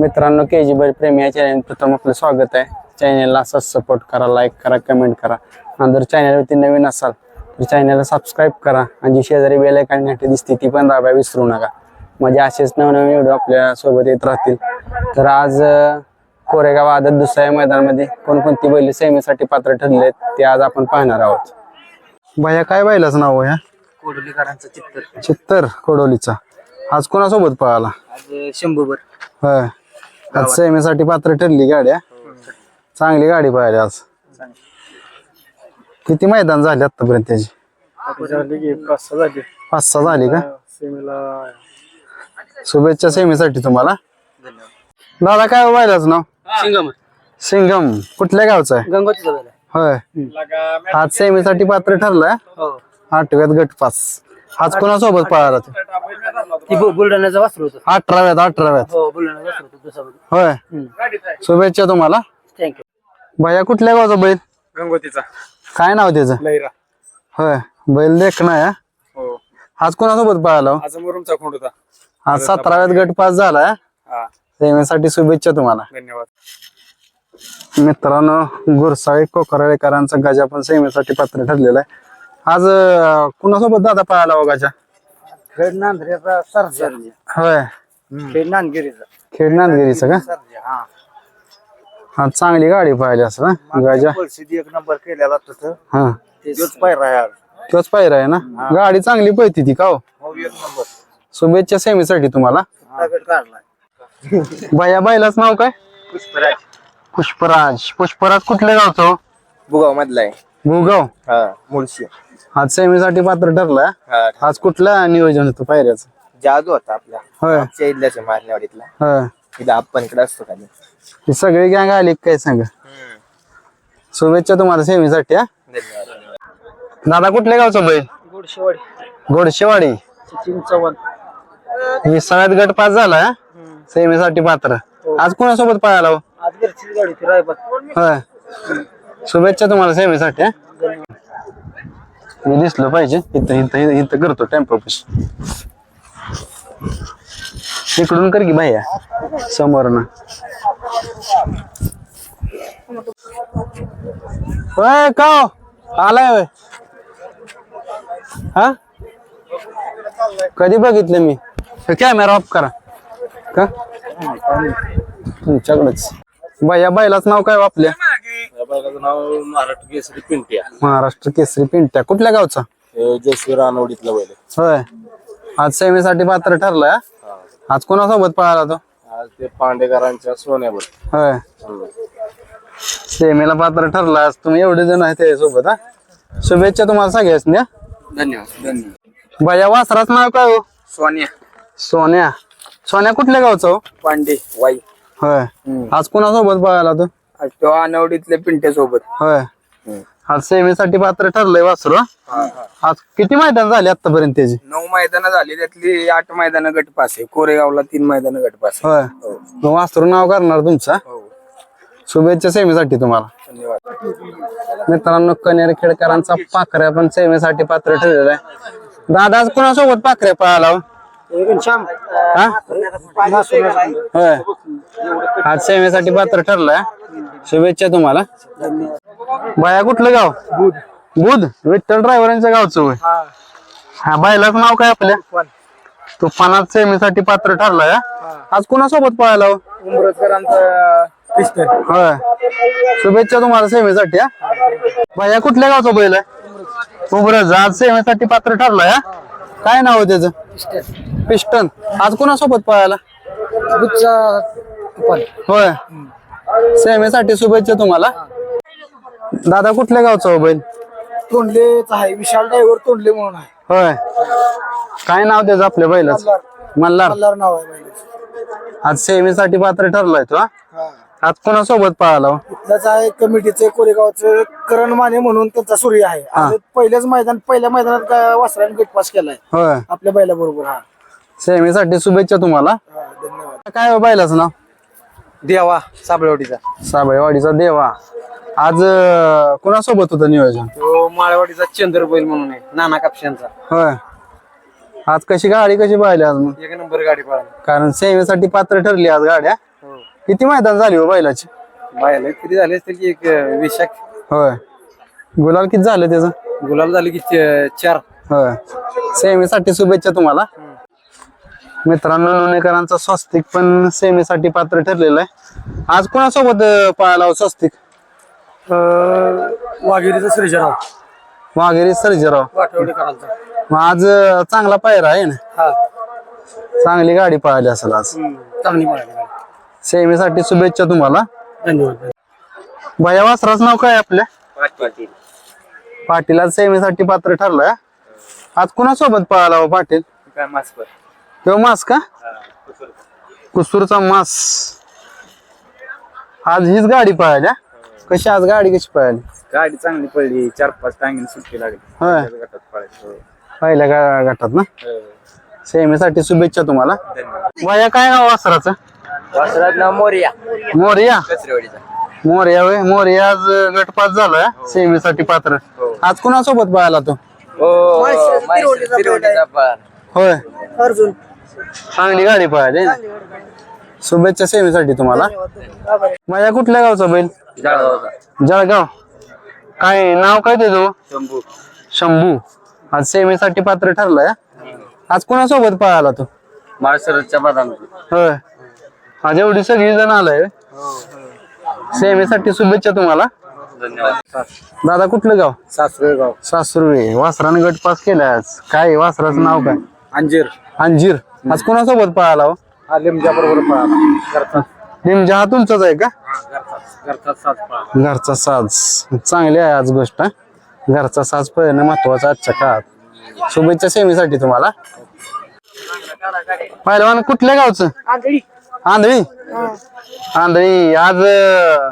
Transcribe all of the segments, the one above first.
मित्रांनो के जी बैल प्रेमी या चॅनल प्रथम आपलं स्वागत आहे. चॅनलला असंच सपोर्ट करा लाईक करा कमेंट करा. आणि जर चॅनलवरती नवीन असाल तर चॅनलला सबस्क्राईब करा. आणि जी शेजारी बेल आयकॉन घंटी दिसते ती पण दाबायला विसरू नका. म्हणजे असेच नवनवीन व्हिडिओ आपल्यासोबत येत राहतील. तर आज कोरेगाव आदत दुसऱ्या मैदानामध्ये कोणकोणती बैल सेमीसाठी पात्र ठरले आहेत ते आज आपण पाहणार आहोत. भैया काय बैलाचं नाव आहे कोडोलीकरांचं चित्तर. चित्तर कोडोलीचा. आज कोणासोबत पळाला? आज शंभूभर होय. आज सेमीसाठी पात्र ठरली गाडी हा? चांगली गाडी पाहिली आज. किती मैदान झाले आतापर्यंत त्याची? झाली की पाच सहा झाली. पाच सहा झाली का? सेमीला. शुभेच्छा सेमीसाठी तुम्हाला. दादा काय पाहिलाच नाव? सिंगम. सिंगम. कुठल्या गावचा आहे? होय. आज सेमीसाठी पात्र ठरलाय. हो. आठव्यात गट पास आज कोणासोबत पळाला ते? ती बु- बुलढाण्याचं वासरू होतं. अठराव्यात अठराव्यात. हो बुलढाण्याचं वासरू होतं दुसऱ्या होय. शुभेच्छा तुम्हाला. थँक्यू भैया कुठल्या गावचा बैल? गंगोतीचा. काय नाव त्याचं? लैरा. होय. बैल देख ना या हो. आज कोणासोबत पळाला हो? आज मुरुमचा खोंड होता. आज सतराव्यात गट पास झालाय हा. सेवेसाठी शुभेच्छा तुम्हाला. धन्यवाद. मित्रांनो गुरसाळे कोकराळेकरांचा गजा पण सेवेसाठी पात्र ठरलेला आहे. आज अं, कुणासोबत दादा पळाला हो गजा? खेड नांदऱ्याचा सरजा. होय. खेड नांदगिरीचा. खेड नांदगिरीचा का? सरजा हा. आज चांगली गाडी पाहिली असं ना गजा? परिस्थिती एक नंबर केलेला तसं. हा. तेच पायरा आहे आज. तोच पाहिजे आहे ना? गाडी चांगली पळती ती का हो? हो एक नंबर. शुभेच्छा सेमीसाठी तुम्हाला. काढलाय. बाया बायलाच नाव काय? पुष्पराज. पुष्पराज. पुष्पराज कुठल्या गावचं हो? बुगाव मधला आहे. भूगाव. हा मुळशी. आज सेमीसाठी पात्र ठरलाय हा आज कुठलं नियोजन होतं पायऱ्याचं? जादू होता आपला. होय. चैदल्याच्या मारण्यावाडीतला. होय. तिला आपण इकडे असतो खाली. ही सगळी गँग आली काय सांग? शुभेच्छा तुम्हाला सेमीसाठी हा. धन्यवाद. दादा कुठल्या गावचं बैल? गोडशेवाडी घोडशेवाडी. सचिन चव्हाण. ही सगळ्यात गट पास झाला हा? सेमीसाठी पात्र. आज कोणासोबत पळाला हो? आज घरचीच गाडी होती रायबा होय. शुभेच्छा तुम्हाला सेवेसाठी हा? मी दिसलं पाहिजे. इथं इथं इथं करतो टेम्पो इकडून कर की भैया समोर ना का हो? आलाय वय हा? कधी बघितलं मी? कॅमेरा ऑफ करा. का? तुमच्याकडेच. भैया बैलाच नाव काय हो वापल्या नाव महाराष्ट्र केसरी पिंट्या. महाराष्ट्र केसरी पिंट्या. कुठल्या गावचा? जयश्री रानवडीतला बैल. होय. आज सेमीसाठी पात्र ठरलाय? हा? आज कोणासोबत पळाला तो? आज ते पांडेकरांच्या सोन्यावर. होय. सेमीला पात्र ठरला आज तुम्ही एवढे जण आहे त्याच्यासोबत हा? शुभेच्छा तुम्हाला सगळ्याच ना धन्यवाद धन्यवाद. भैया वासराच नाव काय हो? सोन्या. सोन्या. सोन्या कुठल्या गावचा हो? पांडे वाई. होय. आज कोणासोबत पळाला तो? तो आनवडीतल्या पिंट्या सोबत. होय. आज सेमीसाठी पात्र ठरलंय वासरू हा? आज किती मैदान झाले आतापर्यंत त्याची? नऊ मैदानं झाली. त्यातली आठ मैदानं गट पास आहे. कोरेगावला तीन मैदानं गट पास आहे. होय. मग वासरू नाव करणार तुमचा? हो. शुभेच्छा सेमीसाठी तुम्हाला. धन्यवाद. मित्रांनो कनेर खेडकरांचा पाखऱ्या पण सेवेसाठी पात्र ठरलेला आहे. दादा आज कुणासोबत पाखऱ्या पळाला हो? हा? होय. आज सेवेसाठी पात्र ठरलाय. शुभेच्छा तुम्हाला. बाया कुठलं गाव? बुध. विठ्ठल ड्रायव्हरांच्या गावचं होय. हा. बायलाच नाव काय आपल्या? तुफानात सेमीसाठी पात्र ठरलाय हा? आज कुणासोबत पळाला हो? होय. शुभेच्छा तुम्हाला सेवेसाठी हा? भैया कुठल्या गावचा बैल आहे? उमरज आज सेवेसाठी पात्र ठरलाय हा? काय नाव आहे त्याचं? पिस्टन. आज कोणासोबत पळायला होय. सेवेसाठी शुभेच्छा तुम्हाला. दादा कुठल्या गावचा हो बैल? तोंडलेच आहे. विशाल ड्रायव्हर तोंडले म्हणून आहे. होय. काय नाव त्याचं आपल्या बैलाच? मल्हार. मल्हार. नाव आहे बैलाचं. आज सेवेसाठी पात्र ठरलाय तो हा? हा. आज कोणासोबत पळाला हो? इथलंच आहे कमिटीचे कोरेगावचं करण माने म्हणून त्यांचा सूर्य आहे. आज पहिल्याच मैदान पहिल्या मैदानात वासराने गट पास केलाय? होय. आपल्या बैला बरोबर हा. सेवेसाठी शुभेच्छा तुम्हाला. हा, धन्यवाद काय हो बैलाचं नाव? देवा साबळेवाडीचा. साबळेवाडीचा देवा. आज अं, कोणासोबत होतं नियोजन? तो माळेवाडीचा चंद्रबैल म्हणून आहे नाना कापशांचा. होय. आज कशी गाडी कशी पाहिली आज मग? एक नंबर गाडी पळाली कारण सेवेसाठी पात्र ठरली आज गाड्या. किती मैदान झाली हो बैलाची? बायला किती झाले असतील की एक विशाख होय. गुलाल किती झालं त्याचं? गुलाल झाले की च- चार. होय. सेमीसाठी शुभेच्छा तुम्हाला. मित्रांनो लोणेकरांचा स्वस्तिक पण सेमीसाठी पात्र ठरलेलं आहे. आज कोणासोबत पळाला स्वस्तिक? वाघेरीचा श्रीजराव वाघेरी सर्जेराव मग आज चांगला पायरा आहे ना? हा. चांगली गाडी पळाली असेल आज. चांगली. सेमीसाठी शुभेच्छा तुम्हाला. धन्यवाद. भया वासराच नाव काय आपल्या? पाटील. आज सेमीसाठी पात्र ठरलाय. आज कुणासोबत पळाला पाटील? तो मास का? कुसूरचा मास. आज हीच गाडी पळाली हा? कशी आज गाडी कशी पळाली? गाडी चांगली पडली चार पाच टांगीन सुट्टी लागली. होय. गटात पळायची. पहिल्या गा- गटात ना? सेमीसाठी शुभेच्छा तुम्हाला. धन्यवाद. वया काय नाव वासराचं? वासरात नाव मोरिया. मोरिया? कचरेवाडीचा. मोरिया वे मोरिया आज गटपास झालाय सेमीसाठी पात्र. आज कुणासोबत पळाला तो? हो तिरवडीचा होय. अर्जुन. चांगली गाडी पळाली. शुभेच्छा सेमीसाठी तुम्हाला. माझ्या कुठल्या गावचा बैल? जळगाव. काय नाव काय देतो शंभू. शंभू. आज सेमीसाठी पात्र ठरलाय. हा? आज कोणासोबत पळाला तो? माळसरच्या बदाम होय. आज एवढी सगळी जण आलाय सेमीसाठी शुभेच्छा तुम्हाला. धन्यवाद. दादा कुठलं गाव? सासरेगाव सासुर्वे वासराने गट पास केलाय आज. काय वासराचं नाव काय? अंजीर. अंजीर. आज कोणासोबत पळाला हो? हा लिमच्या बरोबर पळाला. घरचा निमजा हा तुमचाच आहे का? घरचा साज. चांगली आहे आज गोष्ट हा. घरचा साज पहिलं महत्त्वाचा आजच्या काळात. शुभेच्छा सेमीसाठी तुम्हाला. पहिलवान कुठल्या गावचं? आंधळी. आंधळी? आंधळी आज अं,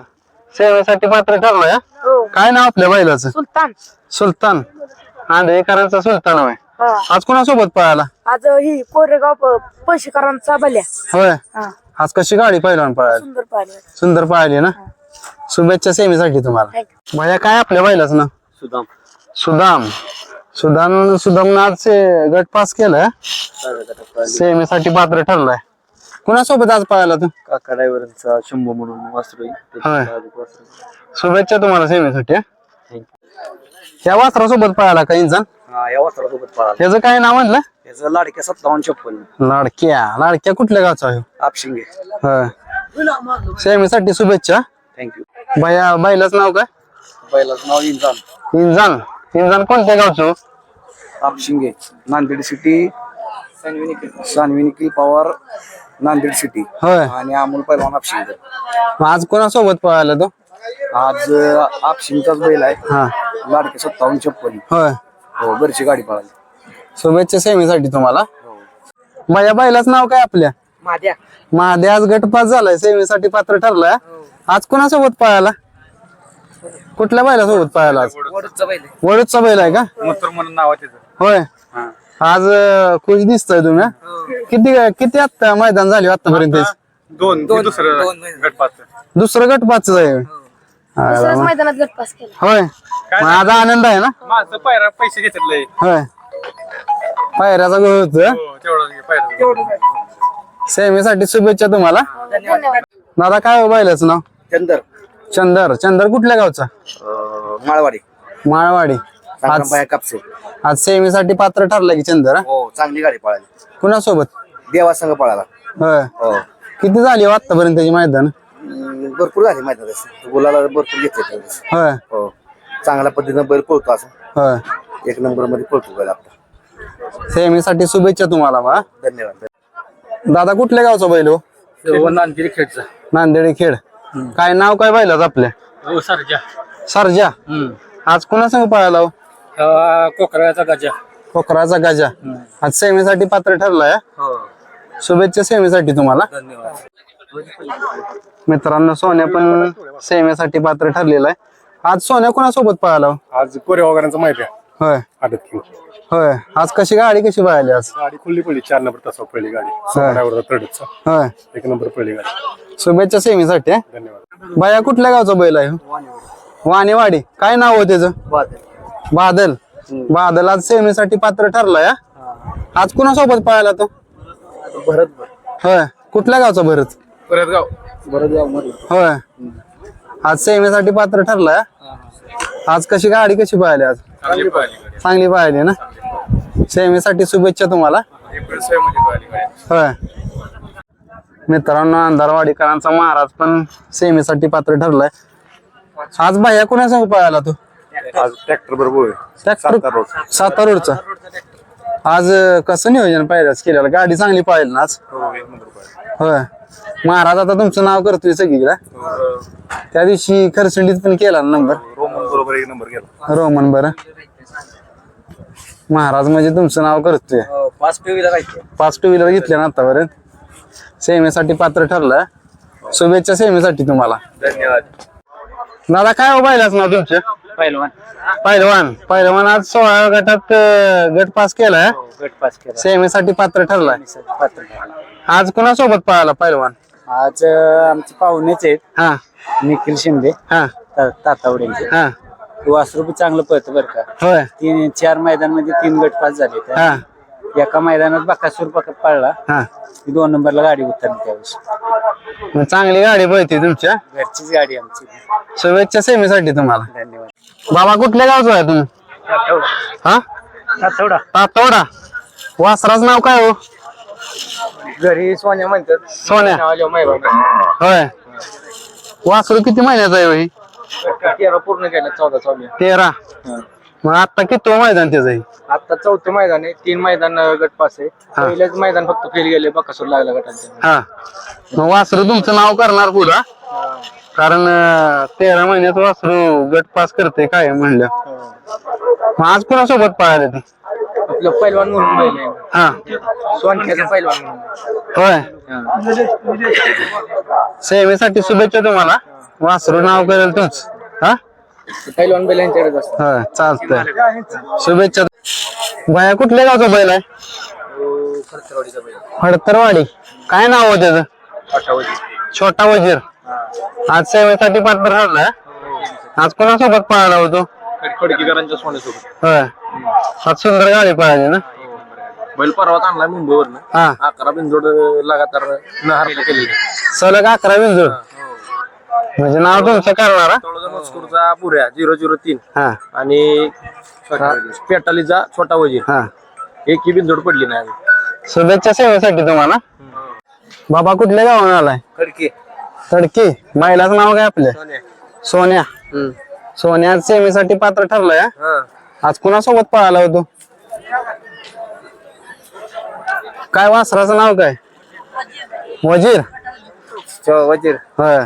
सेवेसाठी पात्र ठरलोय हा? हो. काय नाव आपल्या बैलाचं? सुलतान. सुलतान. आंधळीकरांचा सुलतान होय. हा. आज कोणासोबत पळाला? आज ही कोरेगाव प- पैसेकरांचा बल्या. होय? हा. आज कशी गाडी पहिलवान पळाली? सुंदर पाहिले सुंदर पळाली ना? शुभेच्छा सेमीसाठी तुम्हाला. भैया काय आपल्या बैलाचं नाव? सुदाम. सुदाम. सुदाम सुदाम आज से- गट पास केलं सेमीसाठी पात्र ठरलाय. कुणासोबत आज पळाला तू? काका ड्रायव्हरचा शंभू म्हणून वासरू होय. शुभेच्छा तुम्हाला सेमीसाठी हा. या वासरासोबत पळाला का इंजन हा या पळाला त्याचं काय नाव म्हणलं याचं लाडक्या सत्तावन्न छप्पन लाडक्या. लाडक्या कुठल्या गावचा आहे? आपशिंगे सेमीसाठी शुभेच्छा. थँक्यू भैया बैलाचं नाव काय? बैलाचं नाव इंजान. इंजन. इंजन कोणत्या गावचं? आपशिंगे नांदेड सिटी सानवी निखिल पवार नांदेड सिटी होय. आणि अमोल पैलवान आपशिंगे मग आज कोणासोबत पळाला तो? आज आपशिंगचाच बैल आहे. हा. लाडके सत्तावन्न छप्पन होय. हो घरची गाडी पळाली. शुभेच्छा सेमीसाठी तुम्हाला. माझ्या बैलाच नाव काय आपल्या? माझ्या महादे आज गटपास झालाय सेमीसाठी पात्र ठरलाय. आज कोणासोबत पळाला? कुठल्या बैलासोबत पळाला आज? वडूचा बैल आहे. का? मथुर म्हणून नाव आहे त्याचं होय. आज अं, खुश दिसतोय तुम्ही हा? किती किती आता मैदान झाले आतापर्यंत दोन दोन दुसरं गटपात दुसरं गटपाच आहे. हा, दुसऱ्याच मैदानात गटपास केला. होय. आज आनंद आहे ना? माझं पायरा पैसे घेतले होय. पायऱ्याचा गोळ होत. पायरा सेमीसाठी शुभेच्छा तुम्हाला. धन्यवाद. दादा काय हो बैलाचं नाव? चंदर. चंदर. चंदर कुठल्या गावचा? माळवाडी. माळवाडी. आज कापसे. आज सेमीसाठी पात्र ठरलं की चंदर हा? हो चांगली गाडी पळाली. कुणासोबत? देवा संघ पळाला. होय. हो. किती झाली हो आतापर्यंत त्याची मैदान? भरपूर झाले माहिती आहे गुलाला भरपूर घेतले त्यावेळेस. होय. हो. चांगल्या पद्धतीनं बैल पळतो असं होय. एक नंबरमध्ये पळतो बैल आपला. सेमीसाठी शुभेच्छा तुम्हाला बा. धन्यवाद. दादा कुठल्या गावचा बैल हो? खेळचा नांदेडी खेड. काय नाव काय बैलाच आपल्या हो सरजा. सरजा. आज कुणासंग पळाला हो? कोकराचा गजा. कोकराचा गाजा. आज सेमीसाठी पात्र ठरलाय हा? हो. शुभेच्छा सेमीसाठी तुम्हाला. धन्यवाद. मित्रांनो सोन्या पण सेमीसाठी पात्र ठरलेला आहे. आज सोन्या कोणासोबत पळाला हो? आज कोरे वगैरेंचं माहिती आहे. होय. आदत होय. आज कशी गाडी कशी पळाली आज? गाडी खुल्ली पडली चार नंबर तासावर पहिली गाडी. होय. एक नंबर पहिली गाडी. शुभेच्छा सेमीसाठी हा? धन्यवाद. बाया कुठल्या गावचा बैल आहे हो? वाणीवाडी. काय नाव हो त्याचं? बादल. बादल. आज सेमीसाठी पात्र ठरलाय हा? आज कुणासोबत पळाला तो? भरत होय. कुठल्या गावचा भरत? होय. आज सेवेसाठी पात्र ठरलाय. आज कशी गाडी कशी पाहिली आज? चांगली गाडी. चांगली पाहिली ना? सेवेसाठी शुभेच्छा तुम्हाला. होय. मित्रांनो अंधारवाडीकरांचा महाराज पण सेमीसाठी पात्र ठरलाय. आज भैया कुणासंग पळाला तू? आज ट्रॅक्टर बरोबर ट्रॅक्टर सातारा रोडचा. आज कसं नियोजन पाहिजे केलेलं? गाडी चांगली पाहिजे ना आज? हो होय. महाराज आता तुमचं नाव करतोय सगळीकडे. त्या दिवशी खरसंडीत पण केला ना नंबर रोमन बरोबर एक नंबर गेला रोमन बरं. महाराज म्हणजे तुमचं नाव करतोय. पाच पेवीला काय पाच टू व्हीलर घेतल्या ना आतापर्यंत. सेमीसाठी पात्र ठरलं. शुभेच्छा सेमीसाठी तुम्हाला. धन्यवाद. दादा काय हो पाहिलाच ना तुमचे? पहिलवान. पहिलवान. पहिलवान आज सोळा गटात अं, गट पास केलाय. गट पास केला सेमीसाठी पात्र ठरलाय. पात्र आज कोणासोबत पळाला पहिलवान आज अं, आमचे पाहुणेच आहेत. हा. निखिल शिंदे हा. ता- हा. वासरू बी चांगलं पळतं बरं का. होय. तीन चार मैदानामध्ये तीन गट पास झाले त्या हा. एका मैदानात बकासूर पक पळला. हा. ती दोन नंबरला गाडी उतरली त्यावेळेस. मग चांगली गाडी पळते तुमच्या. घरचीच गाडी आमची. शुभेच्छा सेमीसाठी तुम्हाला. धन्यवाद. बाबा कुठल्या गावचा आहे तुम्ही? हा? थोडा तातोडा वासराच नाव काय हो? घरी सोन्या म्हणतात. सोन्या? होय. वासरू किती महिन्याचा आहे हो ही तेरा पूर्ण केलं चौदा चौदा तेरा? मग आता किती मैदान त्याचं आहे? आता चौथं मैदान आहे. तीन मैदान गट पास आहे. पहिलेच मैदान फक्त फेल गेले बकासूर लागला गटांच्या हा. मग वासरू तुमचं नाव करणार पुढं? कारण अं, तेरा महिन्यात वासरू गट पास करते काय म्हणलं. मग आज कोणासोबत पळाले ते आपलं पैलवान म्हणून बैल आहे. हा. सोनख्याचा पैलवान म्हणून. होय. सेवेसाठी शुभेच्छा तुम्हाला. वासरू नाव करेल तुमच हा? पैलवान बैल यांच्याकडे असतो होय चालतंय. शुभेच्छा. बाया कुठल्या गावचा बैल आहे? बैल फडतरवाडी काय नाव हो त्याचं? छोटा वजीर. आज सेवेसाठी पात्र ठरलाय आज कोणासोबत पळाला होतो? खडकीकरांच्या सोन्यासोबत. होय. आज सुंदर गाडी पळाली ना? बैल परवात आणलाय मुंबईवरनं. हा. अकरा बिंदोड लगातार न केलेली. सलग अकरा बिंजूर म्हणजे नाव तुमचं करणार हा? तळोजा मस्कूरचा पुऱ्या झिरो झिरो तीन. हा. आणि पेटालीचा छोटा वजीर. हा. एकही बिंदोड पडली नाही. शुभेच्छा सेवेसाठी तुम्हाला. बाबा कुठल्या गावाने आलाय? खडकी. तडकी महिलाचं नाव काय आपल्या सोन्या. सोन्या आज सेवेसाठी पात्र ठरलाय. हा? हा आज कुणासोबत पळाला होतो काय वासराचं नाव काय? वजीर. वजीर. होय.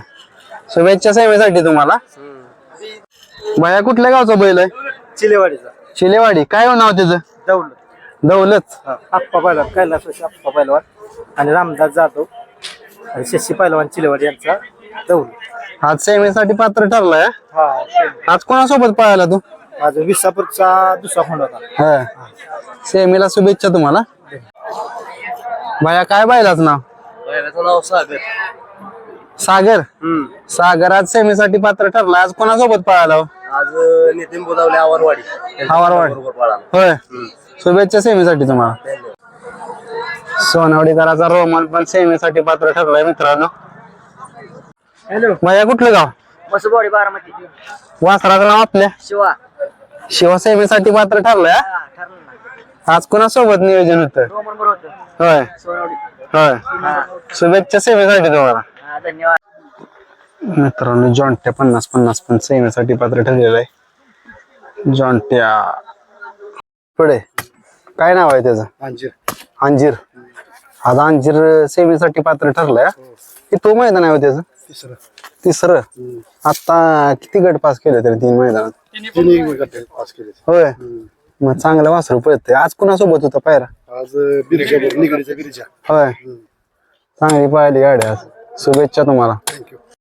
शुभेच्छा सेवेसाठी तुम्हाला. बाया कुठल्या गावचा बैल आहे? चिलेवाडीचा. शिलेवाडी काय हो नाव त्याचं? दौल दौलत. आप्पा पैलवान कैलास आप्पा पैलवान आणि रामदास जाधव आणि शशी पैलवान चिलेवाडी यांचा. आज सेवेसाठी पात्र ठरलाय. आज कोणासोबत पळाला तू? माझा विसापूरचा दुसरा फोन होता? सेमीला शुभेच्छा तुम्हाला. बाया काय बायलाच नाव? नाव सागर. सागर? सागर आज सेमीसाठी पात्र ठरला आज कोणासोबत पळाला हो? आज नितीन बोलावले आवरवाडी. आवारवाड. होय. शुभेच्छा सेमीसाठी तुम्हाला. सोनावडीकराचा रोमन पण सेमीसाठी पात्र ठरलाय मित्रांनो. हॅलो. बाया कुठलं गाव? मसुबवाडी बारामती. वासराचं नाव आपल्या? शिवा. शिवा सेमीसाठी पात्र ठरलाय हा? ठरलं ना. आज कोणासोबत नियोजन होतं? रोमन बरोबर होतं. होय. सोनवडी. होय. शुभेच्छा सेवेसाठी तुम्हाला. हा धन्यवाद. मित्रांनो जॉन्ट्या पन्नास पन्नास पण सेवेसाठी पात्र ठरलेलं आहे. जॉन्ट्या. पुढे. काय नाव आहे त्याचं? अंजीर. आज अंजीर सेवेसाठी पात्र ठरलाय हा? की तो मैदान आहे हो त्याचं? तिसरं. तिसरं? आता किती गट पास केले तरी तीन मैदानात? तिन्ही पास केले. होय? मग चांगलं वासरू पळतंय. आज कुणासोबत होता पायरा? आज बिरिजा निगडीचा बिरिजा. होय. चांगली पाहिली गाडी आज. शुभेच्छा तुम्हाला. थँक्यू